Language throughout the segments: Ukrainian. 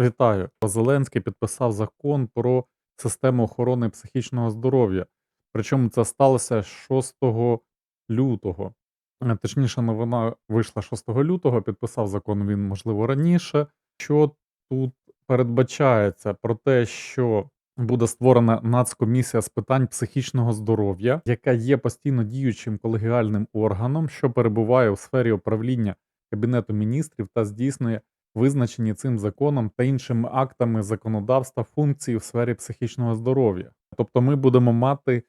Вітаю. Зеленський підписав закон про систему охорони психічного здоров'я. Причому це сталося 6 лютого. Е, Точніше, новина вийшла 6 лютого, підписав закон він, можливо, раніше. Що тут передбачається про те, що буде створена нацкомісія з питань психічного здоров'я, яка є постійно діючим колегіальним органом, що перебуває у сфері управління Кабінету міністрів та здійснює визначені цим законом та іншими актами законодавства функції в сфері психічного здоров'я. Тобто, ми будемо мати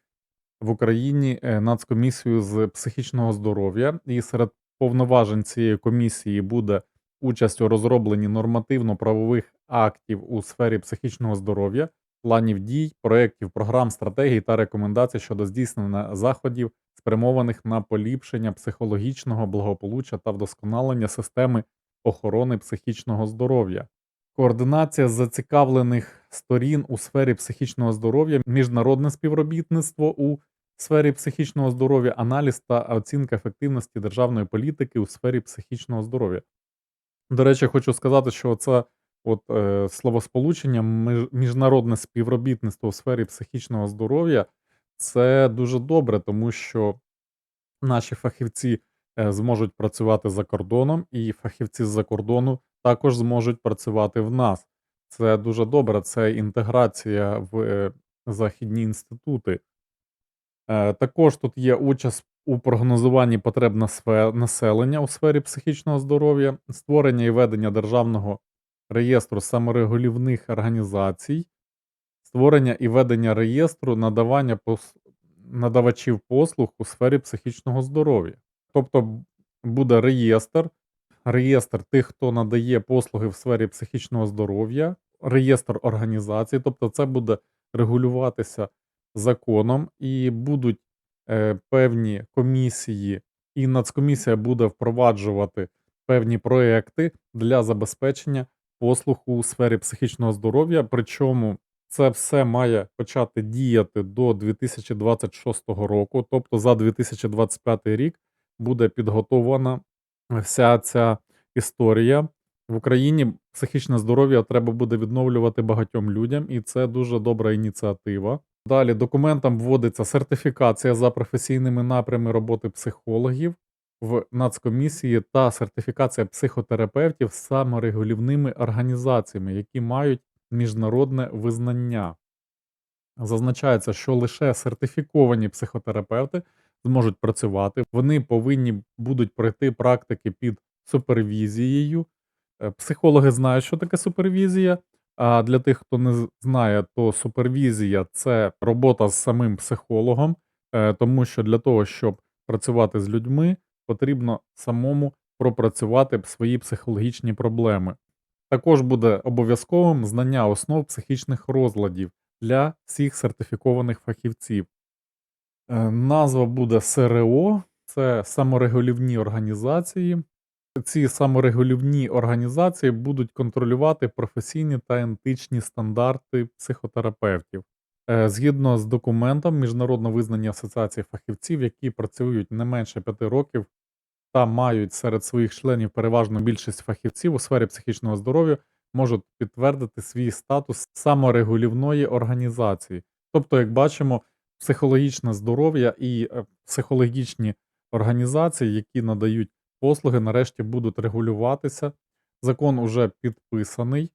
в Україні е, нацкомісію з психічного здоров'я, і серед повноважень цієї комісії буде участь у розробленні нормативно-правових актів у сфері психічного здоров'я, планів дій, проєктів, програм, стратегій та рекомендацій щодо здійснення заходів, спрямованих на поліпшення психологічного благополуччя та вдосконалення системи охорони психічного здоров'я. Координація зацікавлених сторін у сфері психічного здоров'я, міжнародне співробітництво у сфері психічного здоров'я, аналіз та оцінка ефективності державної політики у сфері психічного здоров'я. До речі, хочу сказати, що це от, е, словосполучення міжнародне співробітництво у сфері психічного здоров'я це дуже добре, тому що наші фахівці е, зможуть працювати за кордоном, і фахівці з-за кордону також зможуть працювати в нас. Це дуже добре, це інтеграція в е, західні інститути. Е, Також тут є участь у прогнозуванні потреб населення у сфері психічного здоров'я, створення і ведення державного реєстру саморегулівних організацій, створення і ведення реєстру надавання пос... надавачів послуг у сфері психічного здоров'я. Тобто буде реєстр, реєстр тих, хто надає послуги в сфері психічного здоров'я, реєстр організацій, тобто це буде регулюватися законом, і будуть е, певні комісії, і Нацкомісія буде впроваджувати певні проекти для забезпечення послуг у сфері психічного здоров'я. Причому це все має почати діяти до 2026 року, тобто за 2025 рік буде підготовлена вся ця історія. В Україні психічне здоров'я треба буде відновлювати багатьом людям, і це дуже добра ініціатива. Далі документам вводиться сертифікація за професійними напрями роботи психологів в Нацкомісії та сертифікація психотерапевтів саморегулівними організаціями, які мають міжнародне визнання. Зазначається, що лише сертифіковані психотерапевти зможуть працювати. Вони повинні будуть пройти практики під супервізією. Е, Психологи знають, що таке супервізія. А для тих, хто не знає, то супервізія це робота з самим психологом, е, тому що для того, щоб працювати з людьми, потрібно самому пропрацювати свої психологічні проблеми. Також буде обов'язковим знання основ психічних розладів для всіх сертифікованих фахівців. Е, Назва буде СРО, це саморегулівні організації. Ці саморегулівні організації будуть контролювати професійні та етичні стандарти психотерапевтів. Е, Згідно з документом Міжнародного визнання Асоціації фахівців, які працюють не менше 5 років та мають серед своїх членів переважну більшість фахівців у сфері психічного здоров'я, можуть підтвердити свій статус саморегулівної організації. Тобто, як бачимо, психологічне здоров'я і е, психологічні організації, які надають послуги, нарешті будуть регулюватися. Закон уже підписаний.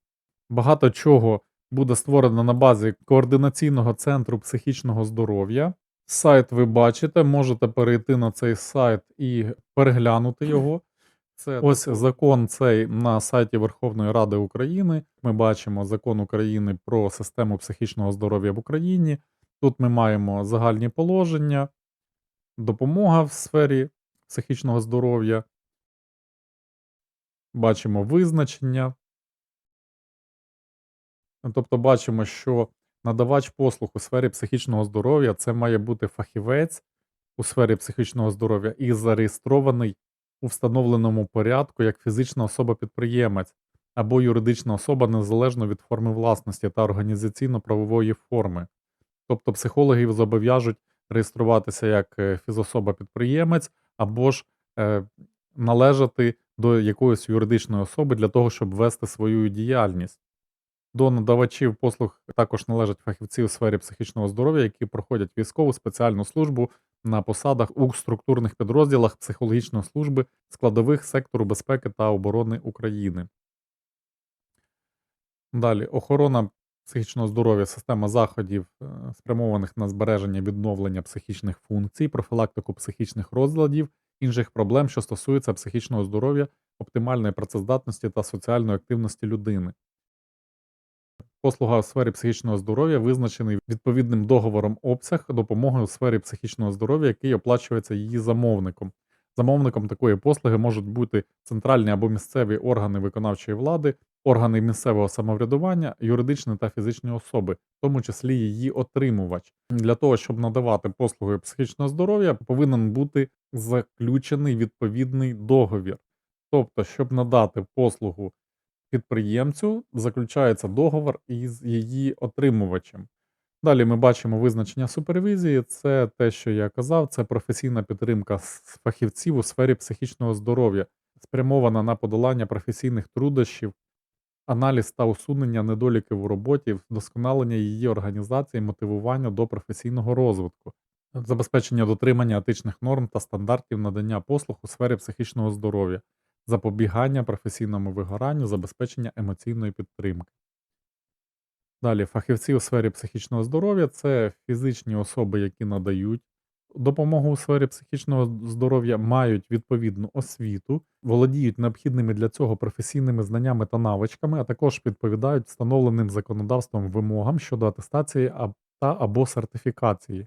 Багато чого буде створено на базі координаційного центру психічного здоров'я. Сайт ви бачите, можете перейти на цей сайт і переглянути його. Це ось закон цей на сайті Верховної Ради України. Ми бачимо закон України про систему психічного здоров'я в Україні. Тут ми маємо загальні положення, допомога в сфері психічного здоров'я. Бачимо визначення. Тобто бачимо, що надавач послуг у сфері психічного здоров'я це має бути фахівець у сфері психічного здоров'я і зареєстрований у встановленому порядку як фізична особа-підприємець або юридична особа незалежно від форми власності та організаційно-правової форми. Тобто психологів зобов'яжуть реєструватися як е, фізособа-підприємець або ж е, належати до якоїсь юридичної особи для того, щоб вести свою діяльність. До надавачів послуг також належать фахівці у сфері психічного здоров'я, які проходять військову спеціальну службу на посадах у структурних підрозділах психологічної служби складових сектору безпеки та оборони України. Далі охорона психічного здоров'я, система заходів, е, спрямованих на збереження відновлення психічних функцій, профілактику психічних розладів, інших проблем, що стосуються психічного здоров'я, оптимальної працездатності та соціальної активності людини. Послуга у сфері психічного здоров'я визначений відповідним договором обсяг допомоги у сфері психічного здоров'я, який оплачується її замовником. Замовником такої послуги можуть бути центральні або місцеві органи виконавчої влади, органи місцевого самоврядування, юридичні та фізичні особи, в тому числі її отримувач. Для того, щоб надавати послуги психічного здоров'я, повинен бути заключений відповідний договір. Тобто, щоб надати послугу підприємцю, заключається договор із її отримувачем. Далі ми бачимо визначення супервізії. Це те, що я казав, це професійна підтримка фахівців у сфері психічного здоров'я, спрямована на подолання професійних труднощів, аналіз та усунення недоліків у роботі, вдосконалення її організації, мотивування до професійного розвитку, забезпечення дотримання етичних норм та стандартів надання послуг у сфері психічного здоров'я, запобігання професійному вигоранню, забезпечення емоційної підтримки. Далі, фахівці у сфері психічного здоров'я це фізичні особи, які надають допомогу у сфері психічного здоров'я, мають відповідну освіту, володіють необхідними для цього професійними знаннями та навичками, а також відповідають встановленим законодавством вимогам щодо атестації та або сертифікації.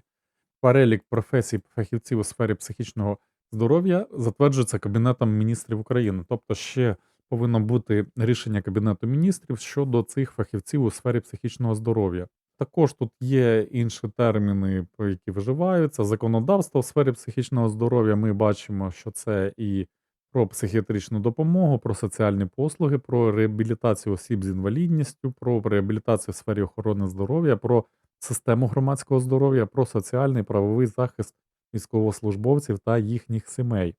Перелік професій фахівців у сфері психічного здоров'я затверджується Кабінетом міністрів України. Тобто ще повинно бути рішення Кабінету міністрів щодо цих фахівців у сфері психічного здоров'я. Також тут є інші терміни, про які вживаються. Законодавство у сфері психічного здоров'я. Ми бачимо, що це і про психіатричну допомогу, про соціальні послуги, про реабілітацію осіб з інвалідністю, про реабілітацію в сфері охорони здоров'я, про систему громадського здоров'я, про соціальний правовий захист військовослужбовців та їхніх сімей.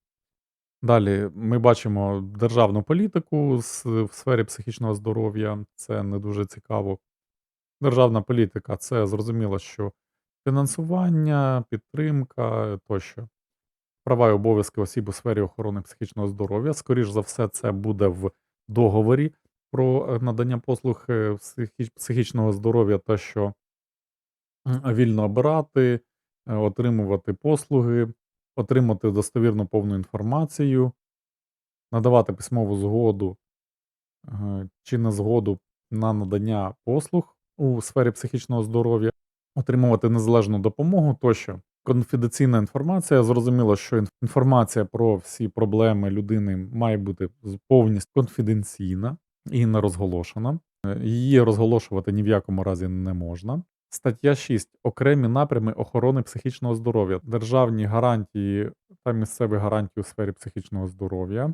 Далі ми бачимо державну політику в сфері психічного здоров'я. Це не дуже цікаво. Державна політика це зрозуміло, що фінансування, підтримка тощо. Права і обов'язки осіб у сфері охорони психічного здоров'я. Скоріш за все, це буде в договорі про е, надання послуг е, психі- психічного здоров'я, те, що вільно обирати, е, отримувати послуги, отримати достовірну повну інформацію, надавати письмову згоду е, чи незгоду на надання послуг у сфері психічного здоров'я, отримувати незалежну допомогу тощо. Конфіденційна інформація. Зрозуміло, що інформація про всі проблеми людини має бути повністю конфіденційна і не розголошена. Е, Її розголошувати ні в якому разі не можна. Стаття 6. Окремі напрями охорони психічного здоров'я, державні гарантії та місцеві гарантії у сфері психічного здоров'я.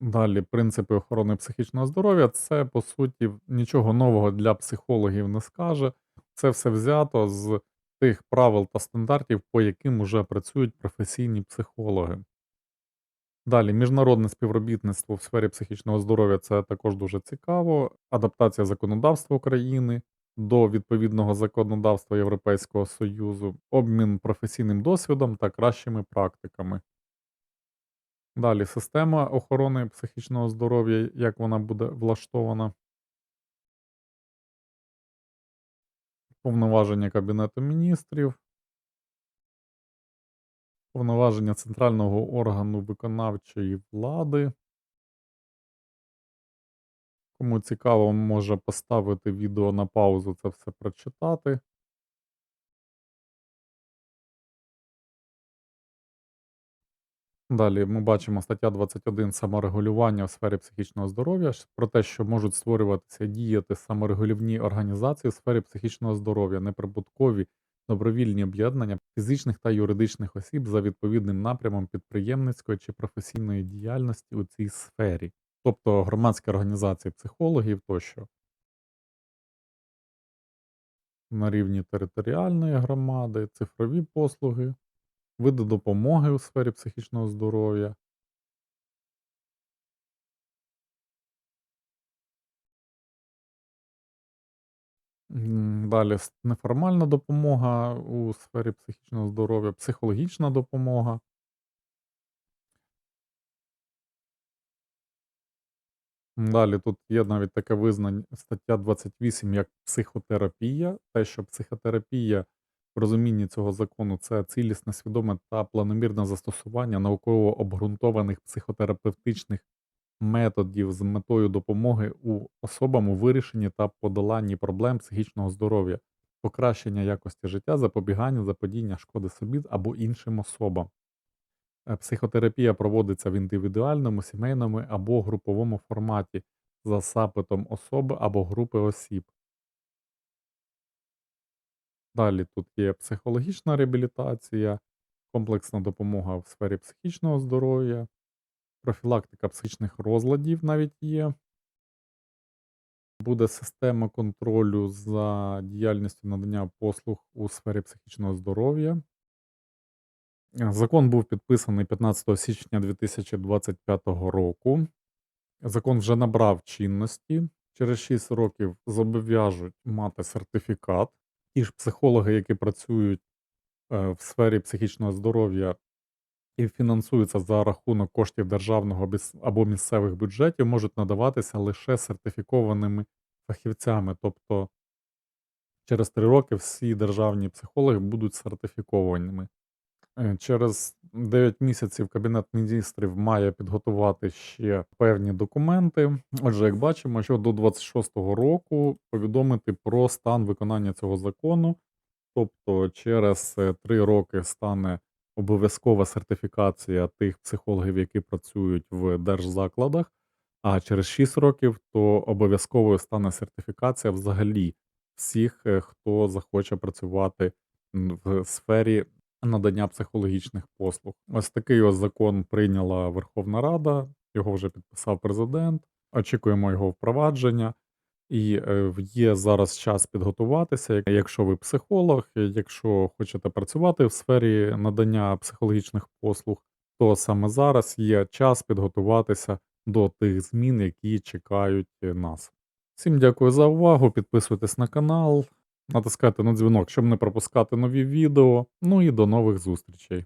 Далі, принципи охорони психічного здоров'я це, по суті, нічого нового для психологів не скаже. Це все взято з тих правил та стандартів, по яким уже працюють професійні психологи. Далі, міжнародне співробітництво в сфері психічного здоров'я це також дуже цікаво. Адаптація законодавства України до відповідного законодавства Європейського Союзу, обмін професійним досвідом та кращими практиками. Далі система охорони психічного здоров'я, як вона буде влаштована. Повноваження Кабінету міністрів. Повноваження центрального органу виконавчої влади. Кому цікаво, може поставити відео на паузу, це все прочитати. Далі ми бачимо стаття 21 саморегулювання у сфері психічного здоров'я про те, що можуть створюватися діяти саморегулівні організації у сфері психічного здоров'я, неприбуткові добровільні об'єднання фізичних та юридичних осіб за відповідним напрямом підприємницької чи професійної діяльності у цій сфері, тобто громадські організації психологів тощо. На рівні територіальної громади, цифрові послуги, види допомоги у сфері психічного здоров'я, Далі неформальна допомога у сфері психічного здоров'я, психологічна допомога. Далі тут є навіть таке визнання, стаття 28 як психотерапія. Те, що психотерапія в розумінні цього закону це цілісне, свідоме та планомірне застосування науково обґрунтованих психотерапевтичних методів з метою допомоги у особам у вирішенні та подоланні проблем психічного здоров'я, покращення якості життя, запобігання, заподіння шкоди собі або іншим особам. Е, Психотерапія проводиться в індивідуальному, сімейному або груповому форматі за запитом особи або групи осіб. Далі тут є психологічна реабілітація, комплексна допомога в сфері психічного здоров'я, профілактика психічних розладів навіть є. Буде система контролю за діяльністю надання послуг у сфері психічного здоров'я. Е, Закон був підписаний 15 січня 2025 року. Закон вже набрав чинності. Через 6 років зобов'яжуть мати сертифікат. Ті ж психологи, які працюють е, в сфері психічного здоров'я і фінансуються за рахунок коштів державного або місцевих бюджетів, можуть надаватися лише сертифікованими фахівцями. Тобто через 3 роки всі державні психологи будуть сертифікованими. Е, Через 9 місяців Кабінет міністрів має підготувати ще певні документи. Отже, як бачимо, що до 26-го року повідомити про стан виконання цього закону. Тобто, через 3 роки стане обов'язкова сертифікація тих психологів, які працюють в держзакладах, а через 6 років то обов'язковою стане сертифікація взагалі всіх, е, хто захоче працювати в сфері надання психологічних послуг. Ось такий ось закон прийняла Верховна Рада, його вже підписав президент. Очікуємо його впровадження. І е, є зараз час підготуватися. Як- Якщо ви психолог, якщо хочете працювати в сфері надання психологічних послуг, то саме зараз є час підготуватися до тих змін, які чекають нас. Всім дякую за увагу. Підписуйтесь на канал, натискайте на дзвінок, щоб не пропускати нові відео. Ну і до нових зустрічей.